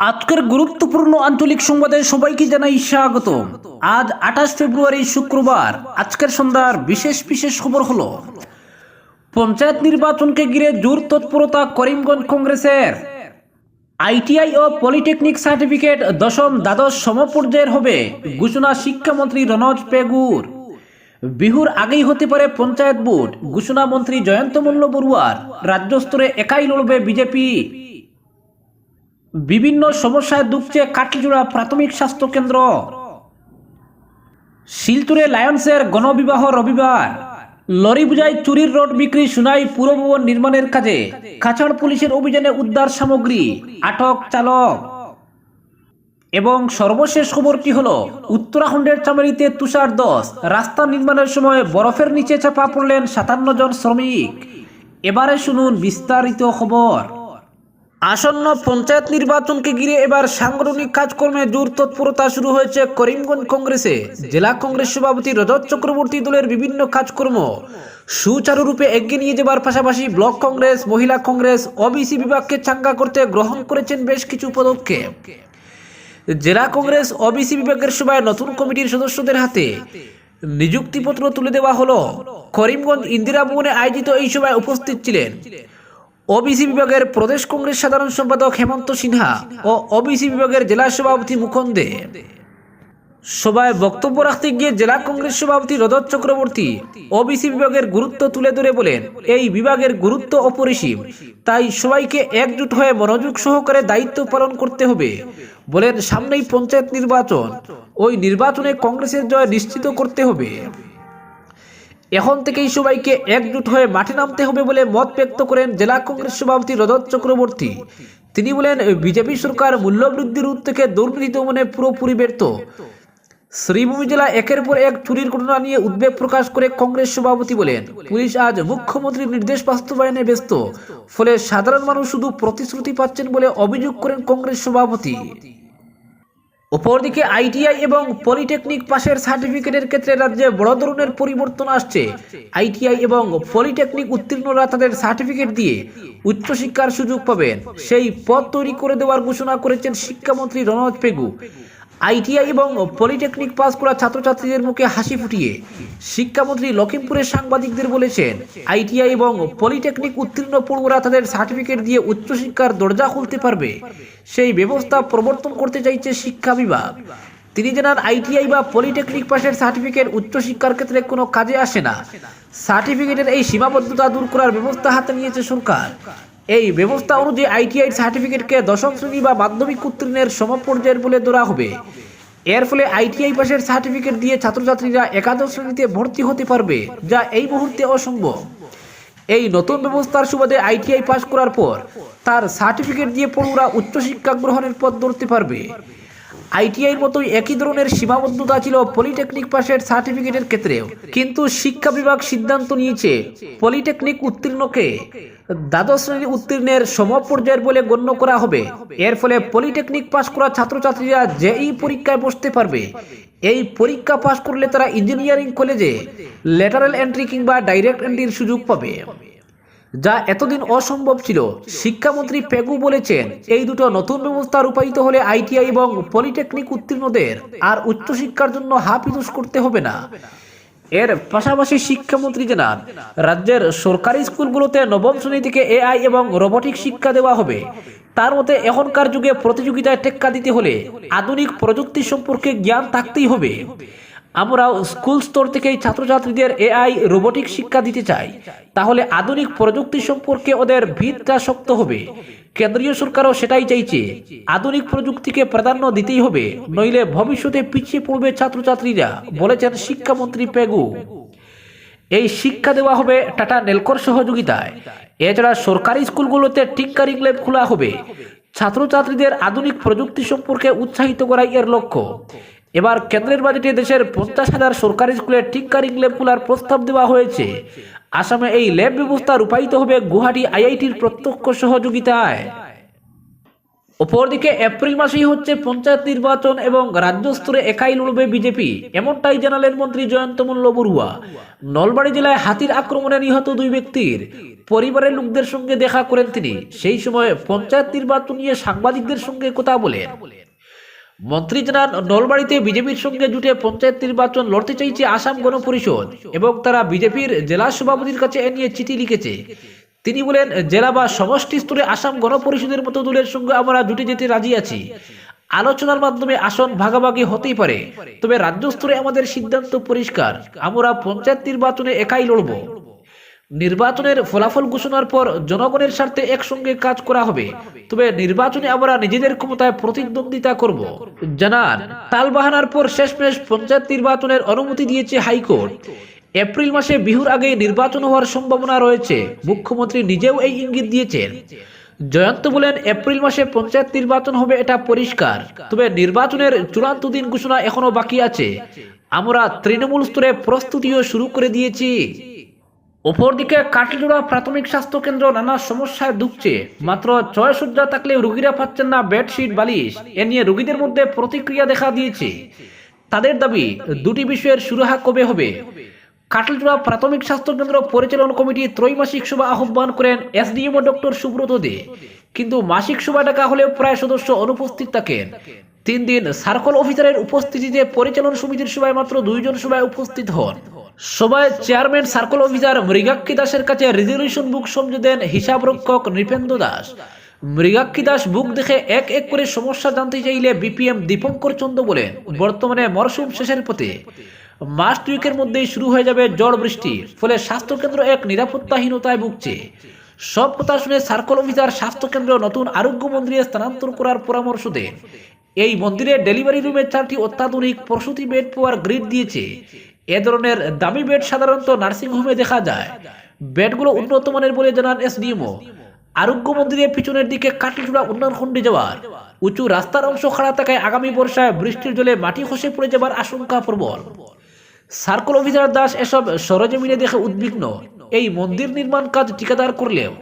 আজকের গুরুত্বপূর্ণ আঞ্চলিক সংবাদে সবাইকে জানাই স্বাগত। আজ আঠাশ ফেব্রুয়ারি শুক্রবার। আজকের সন্ধ্যার বিশেষ বিশেষ খবর হলো, পঞ্চায়েত নির্বাচনকে ঘিরে জোর তৎপরতা করিমগঞ্জ কংগ্রেসের। আইটিআই ও পলিটেকনিক সার্টিফিকেট দশম দ্বাদশ সমপর্যায়ের হবে, ঘোষণা শিক্ষামন্ত্রী রনজ পেগুর। বিহুর আগেই হতে পারে পঞ্চায়েত ভোট, ঘোষণা মন্ত্রী জয়ন্ত মল্ল বড়ুয়ার। রাজ্য স্তরে একাই লড়বে বিজেপি। বিভিন্ন সমস্যায় দুঃখছে কাটলিজোড়া প্রাথমিক স্বাস্থ্য কেন্দ্র। শিলচুরে লায়ন্সের গণবিবাহ রবিবার। লরি বুঝাই চুরির রোড বিক্রি শুনাই পুরভবন নির্মাণের কাজে। কাছাড় পুলিশের অভিযানে উদ্ধার সামগ্রী, আটক চালক। এবং সর্বশেষ খবর খবরটি হল? উত্তরাখণ্ডের চামেরিতে তুষার দশ। রাস্তা নির্মাণের সময় বরফের নিচে চাপা পড়লেন সাতান্ন জন শ্রমিক। এবারে শুনুন বিস্তারিত খবর। আসন্ন পঞ্চায়েত নির্বাচনকে ঘিরে এবার সাংগঠনিক কাজকর্মে জোর তৎপরতা শুরু হয়েছে করিমগঞ্জ কংগ্রেসে। জেলা কংগ্রেস সভাপতি রজত চক্রবর্তী দলের বিভিন্ন কাজকর্ম। সুচারুরূপে এগিয়ে নিয়ে যাবার পাশাপাশি ব্লক কংগ্রেস, মহিলা কংগ্রেস ওবিসি বিভাগকে চাঙ্গা করতে গ্রহণ করেছেন বেশ কিছু পদক্ষেপ। জেলা কংগ্রেস ওবিসি বিভাগের সভায় নতুন কমিটির সদস্যদের হাতে নিযুক্তিপত্র তুলে দেওয়া হলো। করিমগঞ্জ ইন্দিরা ভবনে আয়োজিত এই সভায় উপস্থিত ছিলেন ওবিসি বিভাগের প্রদেশ কংগ্রেস সাধারণ সম্পাদক হেমন্ত সিনহা ও ওবিসি বিভাগের জেলা সভাপতি মুকুন্দে। সভায় বক্তব্য রাখতে গিয়ে জেলা কংগ্রেস সভাপতি রজত চক্রবর্তী ওবিসি বিভাগের গুরুত্ব তুলে ধরে বলেন, এই বিভাগের গুরুত্ব অপরিসীম। তাই সবাইকে একজুট হয়ে মনোযোগ সহকারে দায়িত্ব পালন করতে হবে। বলেন, সামনেই পঞ্চায়েত নির্বাচন। ওই নির্বাচনে কংগ্রেসের জয় নিশ্চিত করতে হবে। এখন থেকেই সবাইকে একজুট হয়ে মাঠে নামতে হবে বলে মত ব্যক্ত করেন জেলা কংগ্রেস সভাপতি রজত চক্রবর্তী। তিনি বলেন, বিজেপি সরকার মূল্যবৃদ্ধি রোধ থেকে দুর্নীতি দমনে পুরোপুরি ব্যর্থ। শ্রীভূমি জেলা একের পর এক চুরির ঘটনা নিয়ে উদ্বেগ প্রকাশ করে কংগ্রেস সভাপতি বলেন, পুলিশ আজ মুখ্যমন্ত্রীর নির্দেশ বাস্তবায়নে ব্যস্ত। ফলে সাধারণ মানুষ শুধু প্রতিশ্রুতি পাচ্ছেন বলে অভিযোগ করেন কংগ্রেস সভাপতি। অপরদিকে আইটিআই এবং পলিটেকনিক পাশের সার্টিফিকেটের ক্ষেত্রে রাজ্যে বড় ধরনের পরিবর্তন আসছে। আইটিআই এবং পলিটেকনিক উত্তীর্ণরা তাদের সার্টিফিকেট দিয়ে উচ্চশিক্ষার সুযোগ পাবেন। সেই পথ তৈরি করে দেওয়ার ঘোষণা করেছেন শিক্ষামন্ত্রী রণজ পেগু। আইটিআই এবং পলিটেকনিক পাস করা ছাত্রছাত্রীদের মুখে হাসি ফুটিয়ে শিক্ষামন্ত্রী লখিমপুরের সাংবাদিকদের বলেছেন, আইটিআই এবং পলিটেকনিক উত্তীর্ণ পড়ুয়ারা তাদের সার্টিফিকেট দিয়ে উচ্চশিক্ষার দরজা খুলতে পারবে। সেই ব্যবস্থা প্রবর্তন করতে চাইছে শিক্ষা বিভাগ। তিনি জানান, আইটিআই বা পলিটেকনিক পাশের সার্টিফিকেট উচ্চশিক্ষার ক্ষেত্রে কোনো কাজে আসে না। সার্টিফিকেটের এই সীমাবদ্ধতা দূর করার ব্যবস্থা হাতে নিয়েছে সরকার। এই ব্যবস্থা অনুযায়ী আইটিআই সার্টিফিকেটকে দশম শ্রেণি বা মাধ্যমিক উত্তীর্ণের সমপর্যায়ের বলে ধরা হবে। এর ফলে আইটিআই পাশের সার্টিফিকেট দিয়ে ছাত্রছাত্রীরা একাদশ শ্রেণীতে ভর্তি হতে পারবে, যা এই মুহূর্তে অসম্ভব। এই নতুন ব্যবস্থার সুবাদে আইটিআই পাশ করার পর তার সার্টিফিকেট দিয়ে পড়ুরা উচ্চশিক্ষা গ্রহণের পথ ধরতে পারবে। আইটিআইয়ের মতোই একই ধরনের সীমাবদ্ধতা ছিল পলিটেকনিক পাশের সার্টিফিকেটের ক্ষেত্রেও। কিন্তু শিক্ষা বিভাগ সিদ্ধান্ত নিয়েছে, পলিটেকনিক উত্তীর্ণকে দ্বাদশ শ্রেণি উত্তীর্ণের সমপর্যায়ের বলে গণ্য করা হবে। এর ফলে পলিটেকনিক পাশ করা ছাত্রছাত্রীরা জেই পরীক্ষায় বসতে পারবে, এই পরীক্ষা পাশ করলে তারা ইঞ্জিনিয়ারিং কলেজে লেটারাল এন্ট্রি কিংবা ডাইরেক্ট এন্ট্রির সুযোগ পাবে। যা এতদিন অসম্ভব ছিল। শিক্ষামন্ত্রী পেগু বলেছেন, এই দুটো নতুন ব্যবস্থা রূপায়িত হলে আইটিআই এবং পলিটেকনিক উত্তীর্ণদের আর উচ্চশিক্ষার জন্য হাপিদুস করতে হবে না। এর পাশাপাশি শিক্ষামন্ত্রী জানান, রাজ্যের সরকারি স্কুলগুলোতে নবম শ্রেণি থেকে এআই এবং রোবটিক শিক্ষা দেওয়া হবে। তার মতে, এখনকার যুগে প্রতিযোগিতায় টেক্কা দিতে হলে আধুনিক প্রযুক্তি সম্পর্কে জ্ঞান থাকতেই হবে। আমরাও স্কুল স্তর থেকেই ছাত্রছাত্রীদের এআই, রোবটিক শিক্ষা দিতে চাই। তাহলে আধুনিক প্রযুক্তি সম্পর্কে ওদের ভিতটা শক্ত হবে। কেন্দ্রীয় সরকারও সেটাই চাইছে। আধুনিক প্রযুক্তিকে প্রাধান্য দিতেই হবে। নইলে ভবিষ্যতে পিছিয়ে পড়বে ছাত্রছাত্রীরা, বলেছেন শিক্ষামন্ত্রী পেগু। এই শিক্ষা দেওয়া হবে টাটা নেলকর সহযোগিতায়। এছাড়া সরকারি স্কুলগুলোতে টিঙ্কারিং ল্যাব খোলা হবে। ছাত্রছাত্রীদের আধুনিক প্রযুক্তি সম্পর্কে উৎসাহিত করাই এর লক্ষ্য। এবার কেন্দ্রের বাজেটে দেশের পঞ্চাশ হাজার সরকারি স্কুলে টিঙ্কারিং ল্যাব খোলার প্রস্তাব দেওয়া হয়েছে। আসামে এই ল্যাব ব্যবস্থা রূপায়িত হবে গুয়াহাটি আইআইটির প্রত্যক্ষ সহযোগিতায়। অপরদিকে এপ্রিল মাসেই হচ্ছে পঞ্চায়েত নির্বাচন এবং রাজ্য স্তরে একাই লড়বে বিজেপি, এমনটাই জানালেন মন্ত্রী জয়ন্ত মল্ল বড়ুয়া। নলবাড়ি জেলায় হাতির আক্রমণে নিহত দুই ব্যক্তির পরিবারের লোকদের সঙ্গে দেখা করেন তিনি। সেই সময় পঞ্চায়েত নির্বাচন নিয়ে সাংবাদিকদের সঙ্গে কথা বলেন। মন্ত্রী জানান নলবাড়িতে বিজেপির সঙ্গে জুটে পঞ্চায়েত নির্বাচন লড়তে চাইছে আসাম গণপরিষদ এবং তারা বিজেপির জেলা সভাপতির কাছে এ নিয়ে চিঠি লিখেছে। তিনি বলেন, জেলা বা সমষ্টি স্তরে আসাম গণপরিষদের মতো দলের সঙ্গে আমরা জুটে যেতে রাজি আছি। আলোচনার মাধ্যমে আসন ভাগাভাগি হতেই পারে। তবে রাজ্য স্তরে আমাদের সিদ্ধান্ত পরিষ্কার। আমরা পঞ্চায়েত নির্বাচনে একাই লড়ব। নির্বাচনের ফলাফল ঘোষণার পর জনগণের স্বার্থে একসঙ্গে কাজ করা হবে। তবে নির্বাচনে আমরা নিজেদের ক্ষমতায় প্রতিদ্বন্দ্বিতা করব। জানান, তালবাহানার পর শেষমেশ পঞ্চায়েত নির্বাচনের অনুমতি দিয়েছে হাইকোর্ট। এপ্রিল মাসে বিহুর আগে নির্বাচন হওয়ার সম্ভাবনা রয়েছে। মুখ্যমন্ত্রী নিজেও এই ইঙ্গিত দিয়েছেন। জয়ন্ত বলেন, এপ্রিল মাসে পঞ্চায়েত নির্বাচন হবে এটা পরিষ্কার। তবে নির্বাচনের চূড়ান্ত দিন ঘোষণা এখনও বাকি আছে। আমরা তৃণমূল স্তরে প্রস্তুতিও শুরু করে দিয়েছি। অপরদিকে কাঠজোড়া প্রাথমিক স্বাস্থ্য কেন্দ্র নানা সমস্যায় ভুগছে মাত্র ছয় সজ্জা থাকলেও রোগীরা পাচ্ছেন না বেডশিট, বালিশ। এ নিয়ে রুগীদের মধ্যে প্রতিক্রিয়া দেখা দিয়েছে। তাদের দাবি, দুটি বিষয়ের সুরাহা কবে হবে? কাটলজোড়া প্রাথমিক স্বাস্থ্য কেন্দ্র পরিচালন কমিটি ত্রৈমাসিক সভা আহ্বান করেন এসডিএমও ডক্টর সুব্রত দে। কিন্তু মাসিক সভা ডাকা হলেও প্রায় সদস্য অনুপস্থিত থাকেন। তিন দিন সার্কল অফিসারের উপস্থিতিতে পরিচালন সমিতির সভায় মাত্র দুইজন সভায় উপস্থিত হন। সভায় চেয়ারম্যান, সার্কল অফিসার মৃগাক্ষী দাসের কাছে রেজলিউশন বুক সমঝে দেন হিসাব রক্ষক নৃপেন্দ্র দাস। মৃগাক্ষী দাস বুক দেখে এক এক করে সমস্যা জানতে চাইলে বিপিএম দীপঙ্কর চন্দ্র বলেন, বর্তমানে মরশুম শেষের পথে। মাস দুয়েকের মধ্যেই শুরু হয়ে যাবে ঝড় বৃষ্টি, ফলে স্বাস্থ্যকেন্দ্র এক নিরাপত্তাহীনতায় ভুগছে। সব কথা শুনে সার্কল অফিসার স্বাস্থ্যকেন্দ্র নতুন আরোগ্য মন্দিরে স্থানান্তর করার পরামর্শ দেন। এই মন্দিরে ডেলিভারি রুমে চারটি অত্যাধুনিক প্রসূতি বেড পাওয়ার গ্রিড দিয়েছে। এ ধরনের দামি বেড সাধারণত নার্সিংহোমে দেখা যায়। বেডগুলো উন্নত মানের বলে জানান এস এসডিএমও আরোগ্য মন্দিরের পিছনের দিকে কাটলিচুড়া উন্নয়ন খণ্ডে যাওয়ার। উঁচু রাস্তার অংশ খাড়া থাকায় আগামী বর্ষায় বৃষ্টির জলে মাটি খসে পড়ে যাবার আশঙ্কা প্রবল। সার্কল অফিসার দাস এসব সরজমিনে দেখে উদ্বিগ্ন। এই মন্দির নির্মাণ কাজ ঠিকাদার করলেও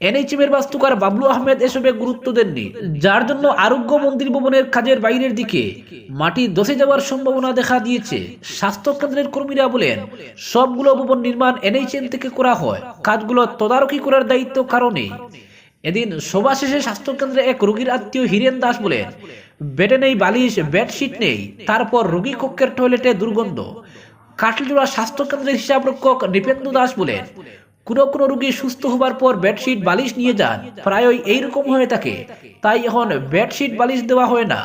এনএইচএম এর বাস্তুকার বাবলু আহমেদ এসবে গুরুত্ব দেননি, যার জন্য আরোগ্য মন্দির ভবনের কাজের বাইরের দিকে মাটি ধসে যাওয়ার সম্ভাবনা দেখা দিয়েছে। স্বাস্থ্য কেন্দ্রের কর্মীরা বলেন, সবগুলো ভবন নির্মাণ এনএইচএম থেকে করা হয়। কাজগুলো তদারকি করার দায়িত্ব কারণে। এদিন সভা শেষে স্বাস্থ্যকেন্দ্রে এক রোগীর আত্মীয় হীরেন দাস বলেন, বেডে নেই, বালিশ, বেডশিট নেই, তারপর রোগী কক্ষের টয়লেটে দুর্গন্ধ। কাটলজোড়া স্বাস্থ্যকেন্দ্রের হিসাব রক্ষক নৃপেন্দু দাস বলেন কোনো কোনো রুগী সুস্থ হবার পর বেডশিট বালিশ নিয়ে যান। প্রায়ই এইরকম হয়ে থাকে। তাই এখন বেডশিট বালিশ দেওয়া হয় না।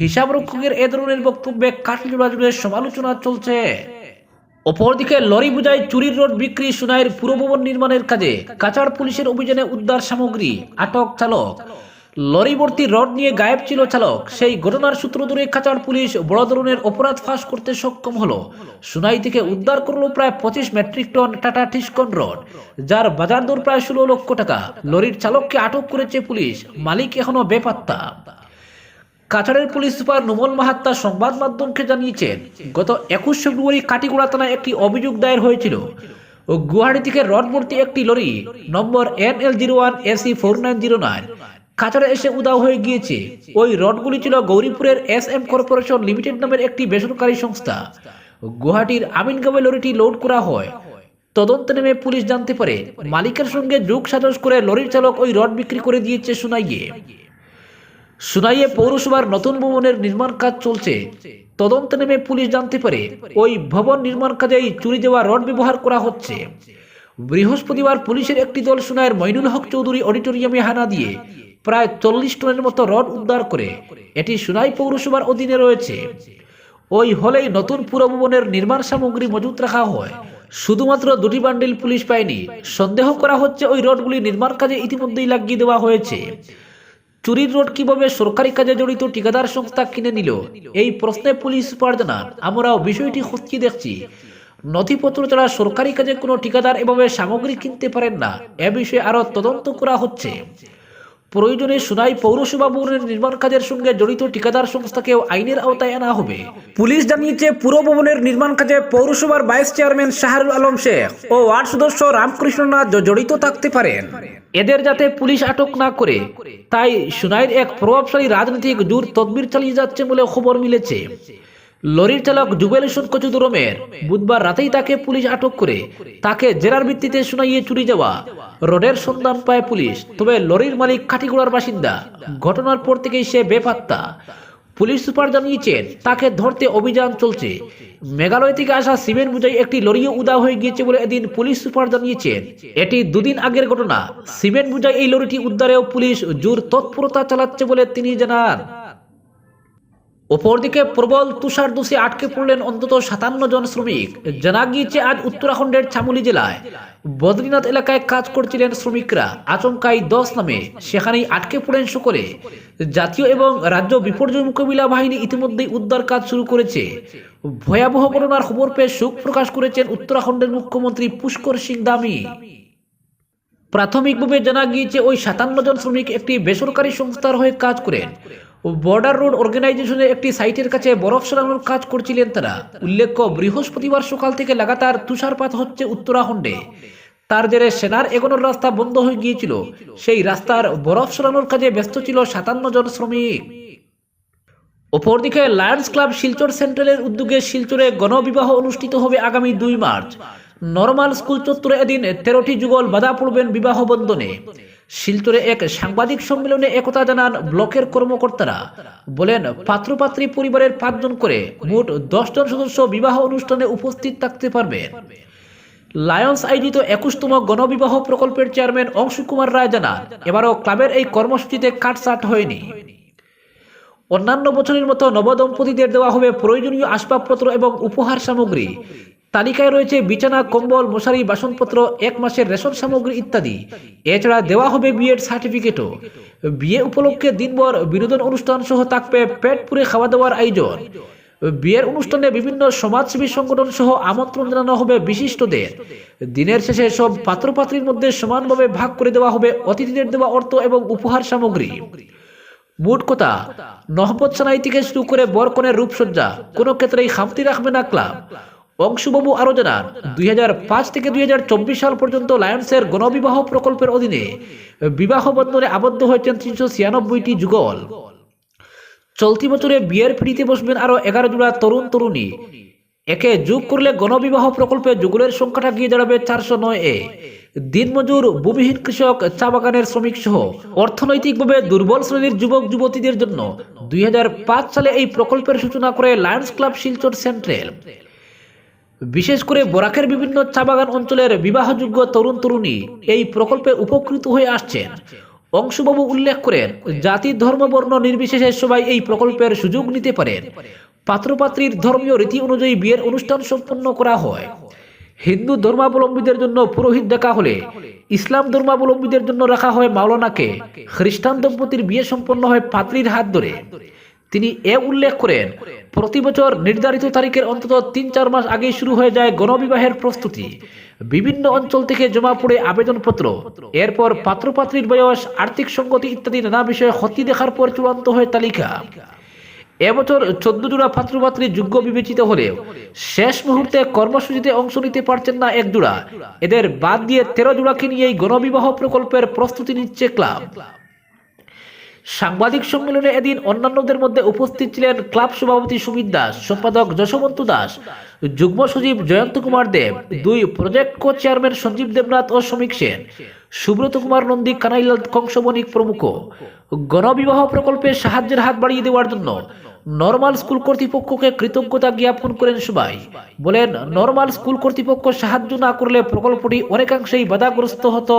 হিসাব রক্ষকের এ ধরনের বক্তব্যে কাঠ জুড়ে সমালোচনা চলছে। অপরদিকে লরি বুঝায় চুরির রোড বিক্রি সুনাইয়ের পুরভবন নির্মাণের কাজে কাচার পুলিশের অভিযানে উদ্ধার সামগ্রী, আটক চালক। লরি ভর্তি রড নিয়ে গায়েব ছিল চালক। সেই ঘটনার সূত্র ধরে কাছাড় পুলিশ বড় ধরনের অপরাধ ফাঁস করতে সক্ষম হলো। সুনাই থেকে উদ্ধার করল প্রায় পঁচিশ metric ton Tata Tiscon rod, যার বাজার দর প্রায় ষোলো লক্ষ টাকা। লরির চালককে আটক করেছে পুলিশ। মালিক এখনও বেপাত্তা। কাছাড়ের পুলিশ সুপার নুমল মাহাত্তা সংবাদ মাধ্যমকে জানিয়েছেন, গত একুশ ফেব্রুয়ারি কাটিগুড়া থানায় একটি অভিযোগ দায়ের হয়েছিল। গুয়াহাটি থেকে রড ভর্তি একটি lorry number N L zero one A C four nine zero nine কাছাড়ে এসে উদাও হয়ে গিয়েছে। ওই রডগুলি ছিল গৌরীপুরের এস এম কর্পোরেশন লিমিটেড নামের একটি বেসরকারি সংস্থা। গুয়াহাটির আমিনগাঁওয়ে লরিটি লোড করা হয়। তদন্তে নেমে পুলিশ জানতে পারে, মালিকের সঙ্গে যোগ সাজস করে লরির চালক ওই রড বিক্রি করে দিয়েছে সুনাইয়ে। সুনাইয়ে পৌরসভার নতুন ভবনের নির্মাণ কাজ চলছে। তদন্তে নেমে পুলিশ জানতে পারে, ওই ভবন নির্মাণ কাজেই চুরি দেওয়া রড ব্যবহার করা হচ্ছে। বৃহস্পতিবার পুলিশের একটি দল সুনাইয়ের মইনুল হক চৌধুরী অডিটোরিয়ামে হানা দিয়ে প্রায় চল্লিশ টনের মতো রড উদ্ধার করে এটি সুনাই পৌরসভার অধীনে রয়েছে। ওই হলেই নতুন পুরভবনের নির্মাণ সামগ্রী মজুত রাখা হয়। শুধুমাত্র দুটি বান্ডিল পুলিশ পায়নি সন্দেহ করা হচ্ছে ওই রডগুলি নির্মাণ কাজে ইতিমধ্যেই লাগিয়ে দেওয়া হয়েছে। চুরির রোড কীভাবে সরকারি কাজে জড়িত ঠিকাদার সংস্থা কিনে নিল, এই প্রশ্নে পুলিশ সুপার জানান আমরাও বিষয়টি খতিয়ে দেখছি। নথিপত্র ছাড়া সরকারি কাজে কোনো ঠিকাদার এভাবে সামগ্রী কিনতে পারেন না। এ বিষয়ে আরও তদন্ত করা হচ্ছে। প্রয়োজনে সোনাই পৌরসভা ভবনের নির্মাণ কাজের সঙ্গে জড়িত ঠিকাদার সংস্থাকেও আইনের আওতায় আনা হবে। পুলিশ জানিয়েছে পুরো ভবনের নির্মাণ কাজে পৌরসভার ভাইস চেয়ারম্যান শাহরুল আলম শেখ ও ওয়ার্ড সদস্য রামকৃষ্ণনাথ জড়িত থাকতে পারেন। এদের যাতে পুলিশ আটক না করে। তাই সোনাইয়ের এক প্রভাবশালী রাজনৈতিক জোর তদবির চালিয়ে যাচ্ছে বলে খবর মিলেছে। লরির চালক জুবেল কচুদুরমের বুধবার রাতেই তাকে পুলিশ আটক করে তাকে জেরার ভিত্তিতে শুনাইয়ে চুরি যাওয়া। রোডের সন্ধান পায় পুলিশ, তবে লরির মালিক কাঠিগুড়ার বাসিন্দা। ঘটনার পর থেকেই সে বেপাত্তা। পুলিশ সুপার জানিয়েছেন, তাকে ধরতে অভিযান চলছে। মেঘালয় থেকে আসা সিমেন্ট বুঝাই একটি লরিও উদা হয়ে গিয়েছে বলে এদিন পুলিশ সুপার জানিয়েছেন। এটি দুদিন আগের ঘটনা। সিমেন্ট বুঝাই এই লরিটি উদ্ধারেও পুলিশ জোর তৎপরতা চালাচ্ছে বলে তিনি জানান। অপরদিকে প্রবল তুষার দোষে আটকে পড়লেন অন্তত সাতান্ন জন শ্রমিক। জানা গিয়েছে আজ উত্তরাখণ্ডের চামুলি জেলায় বদ্রীনাথ এলাকায় কাজ করছিলেন শ্রমিকরা। আচমকাই দশ নামে সেখানেই আটকে পড়েন সকলে। জাতীয় এবং রাজ্য বিপর্যয় মোকাবিলা বাহিনী ইতিমধ্যেই উদ্ধার কাজ শুরু করেছে। ভয়াবহ ঘটনার খবর পেয়ে শোক প্রকাশ করেছেন উত্তরাখণ্ডের মুখ্যমন্ত্রী পুষ্কর সিং দামি। প্রাথমিকভাবে জানা গিয়েছে, ওই সাতান্ন জন শ্রমিক একটি বেসরকারি সংস্থার হয়ে কাজ করেন। বর্ডার রোড অর্গানাইজেশনের একটি সাইটের কাছে বরফ সরানোর কাজ করছিলেন তারা। উল্লেখ্য, বৃহস্পতিবার সকাল থেকে লাগাতার তুষারপাত হচ্ছে উত্তরাখণ্ডে। তার জেরে সেনার এগোনোর রাস্তা বন্ধ হয়ে গিয়েছিল। সেই রাস্তার বরফ সরানোর কাজে ব্যস্ত ছিল সাতান্ন জন শ্রমিক। অপরদিকে, লায়ন্স ক্লাব শিলচর সেন্ট্রালের উদ্যোগে শিলচরে গণবিবাহ অনুষ্ঠিত হবে আগামী দুই মার্চ। নর্মাল স্কুল চত্বরে এদিন তেরোটি যুগল বাধা পড়বেন বিবাহ বন্ধনে। শিলচরে এক সাংবাদিক সম্মেলনে একথা জানান ব্লকের কর্মকর্তারা। বলেন, পাত্রপাত্রী পরিবারের পাঁচজন করে মোট দশজন সদস্য বিবাহ অনুষ্ঠানে উপস্থিত থাকতে পারবেন। লায়ন্স আয়োজিত একুশতম গণবিবাহ প্রকল্পের চেয়ারম্যান অংশু কুমার রায় জানান, এবারও ক্লাবের এই কর্মসূচিতে কাটসাট হয়নি। অন্যান্য বছরের মতো নবদম্পতিদের দেওয়া হবে প্রয়োজনীয় আসবাবপত্র এবং উপহার সামগ্রী। তালিকায় রয়েছে বিছানা, কম্বল, মশারি, বাসনপত্র, এক মাসের রেশন সামগ্রী ইত্যাদি। এছাড়া দেওয়া হবে বিয়ের সার্টিফিকেটও। বিয়ে উপলক্ষে দিনভর বিনোদন অনুষ্ঠান সহ থাকবে পেট পুরে খাওয়া দাওয়ার আয়োজন। বিয়ের অনুষ্ঠানে বিভিন্ন সমাজসেবী সংগঠন সহ আমন্ত্রণ জানানো হবে বিশিষ্টদের। দিনের শেষে সব পাত্রপাত্রীর মধ্যে সমানভাবে ভাগ করে দেওয়া হবে অতিথিদের দেওয়া অর্থ এবং উপহার সামগ্রী। মোট কথা নহবত সানাই থেকে শুরু করে বরকনের রূপসজ্জা। কোনো ক্ষেত্রেই খামতি রাখবে না ক্লাব। অংশুবাবু আরও জানান দুই হাজার পাঁচ থেকে দুই হাজার চব্বিশ সাল পর্যন্ত লায়ন্সের গণবিবাহ প্রকল্পের অধীনে বিবাহ বন্ধনে আবদ্ধ হয়েছেন তিনশো ছিয়ানব্বইটি যুগল। চলতি বছরে বিয়ের ফিরিতে বসবেন আরও এগারো জোড়া তরুণ তরুণী। একে যোগ করলে গণবিবাহ প্রকল্পে যুগলের সংখ্যাটা গিয়ে দাঁড়াবে চারশো নয় এ। দিনমজুর, ভূমিহীন কৃষক, চা বাগানের শ্রমিক সহ অর্থনৈতিকভাবে দুর্বল শ্রেণির যুবক, যুবতীদের জন্য দুই হাজার পাঁচ সালে এই প্রকল্পের সূচনা করে লায়ন্স ক্লাব শিলচর সেন্ট্রাল। বিশেষ করে বরাকের বিভিন্ন চা বাগান অঞ্চলের বিবাহযোগ্য তরুণ তরুণী এই প্রকল্পে উপকৃত হয়ে আসছেন। অংশুবাবু উল্লেখ করেন, জাতি, ধর্ম, বর্ণ নির্বিশেষে সবাই এই প্রকল্পের সুযোগ নিতে পারেন। পাত্রপাত্রীর ধর্মীয় রীতি অনুযায়ী বিয়ের অনুষ্ঠান সম্পন্ন করা হয়। হিন্দু ধর্মাবলম্বীদের জন্য পুরোহিত দেখা হলে, ইসলাম ধর্মাবলম্বীদের জন্য রাখা হয় মাওলানাকে। খ্রিস্টান দম্পতির বিয়ে সম্পন্ন হয় পাত্রীর হাত ধরে। তিনি এ উল্লেখ করেন, প্রতি বছর নির্ধারিত তারিখের অন্তত তিন চার মাস আগেই শুরু হয়ে যায় গণবিবাহের প্রস্তুতি। বিভিন্ন অঞ্চল থেকে জমা পড়ে আবেদনপত্র। এরপর পাত্রপাত্রীর বয়স, আর্থিক সঙ্গতি ইত্যাদি নানা বিষয়ে ক্ষতি দেখার পর চূড়ান্ত হয় তালিকা। এবছর চোদ্দ জোড়া পাত্রপাত্রী যোগ্য বিবেচিত হলেও শেষ মুহূর্তে কর্মসূচিতে অংশ নিতে পারছেন না এক জোড়া এদের বাদ দিয়ে তেরো জোড়াকে নিয়ে এই গণবিবাহ প্রকল্পের প্রস্তুতি নিচ্ছে ক্লাব। সাংবাদিক সম্মেলনে এদিন অন্যান্যদের মধ্যে উপস্থিত ছিলেন ক্লাব সভাপতি সুমিত দাস, সম্পাদক যশবন্ত দাস, যুগ্ম সচিব জয়ন্ত কুমার দেব, দুই project co chairman Sanjib Debnath ও শ্রমিক সেন, সুব্রত কুমার নন্দী, কানাইলাল কংসবণিক প্রমুখ। গণবিবাহ প্রকল্পে সাহায্যের হাত বাড়িয়ে দেওয়ার জন্য নর্মাল স্কুল কর্তৃপক্ষকে কৃতজ্ঞতা জ্ঞাপন করেন সবাই। বলেন, নর্মাল স্কুল কর্তৃপক্ষ সাহায্য না করলে প্রকল্পটি অনেকাংশেই বাধাগ্রস্ত হতো।